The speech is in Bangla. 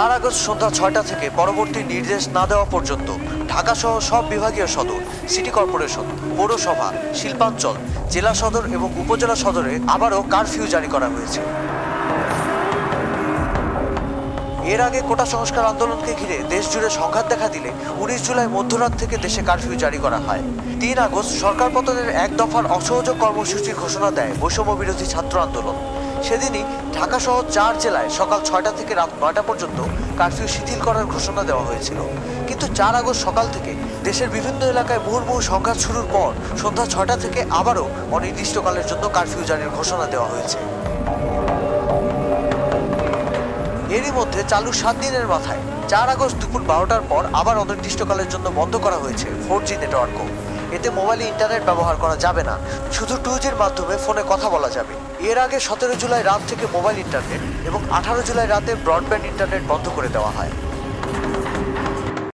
চার আগস্ট সন্ধ্যা ছয়টা থেকে পরবর্তী নির্দেশ না দেওয়া পর্যন্ত ঢাকা সহ সব বিভাগীয় সদর, সিটি কর্পোরেশন, পৌরসভা, শিল্পাঞ্চল, জেলা সদর এবং উপজেলা সদরে আবারও কারফিউ জারি করা হয়েছে। এর আগে কোটা সংস্কার আন্দোলনকে ঘিরে দেশ জুড়ে সংঘাত দেখা দিলে উনিশ জুলাই মধ্যরাত থেকে দেশে কারফিউ জারি করা হয়। তিন আগস্ট সরকার পতনের এক দফার অসহযোগ কর্মসূচির ঘোষণা দেয় বৈষম্য বিরোধী ছাত্র আন্দোলন। সেদিনই ঢাকা সহ চার জেলায় সকাল ছয়টা থেকে রাত নয়টা পর্যন্ত কারফিউ শিথিল করার ঘোষণা দেওয়া হয়েছিল। কিন্তু চার আগস্ট সকাল থেকে দেশের বিভিন্ন এলাকায় মুহুর্মুহু সংঘাত শুরুর পর সন্ধ্যা ছয়টা থেকে আবারও অনির্দিষ্টকালের জন্য কারফিউ জারির ঘোষণা দেওয়া হয়েছে। এরই মধ্যে চালু সাত দিনের মাথায় চার আগস্ট দুপুর বারোটার পর আবার অনির্দিষ্টকালের জন্য বন্ধ করা হয়েছে ফোর জি নেটওয়ার্কও। এতে মোবাইলে ইন্টারনেট ব্যবহার করা যাবে না। শুধু টু জির মাধ্যমে ফোনে কথা বলা যাবে। এর আগে সতেরো জুলাই রাত থেকে মোবাইল ইন্টারনেট এবং আঠারো জুলাই রাতে ব্রডব্যান্ড ইন্টারনেট বন্ধ করে দেওয়া হয়।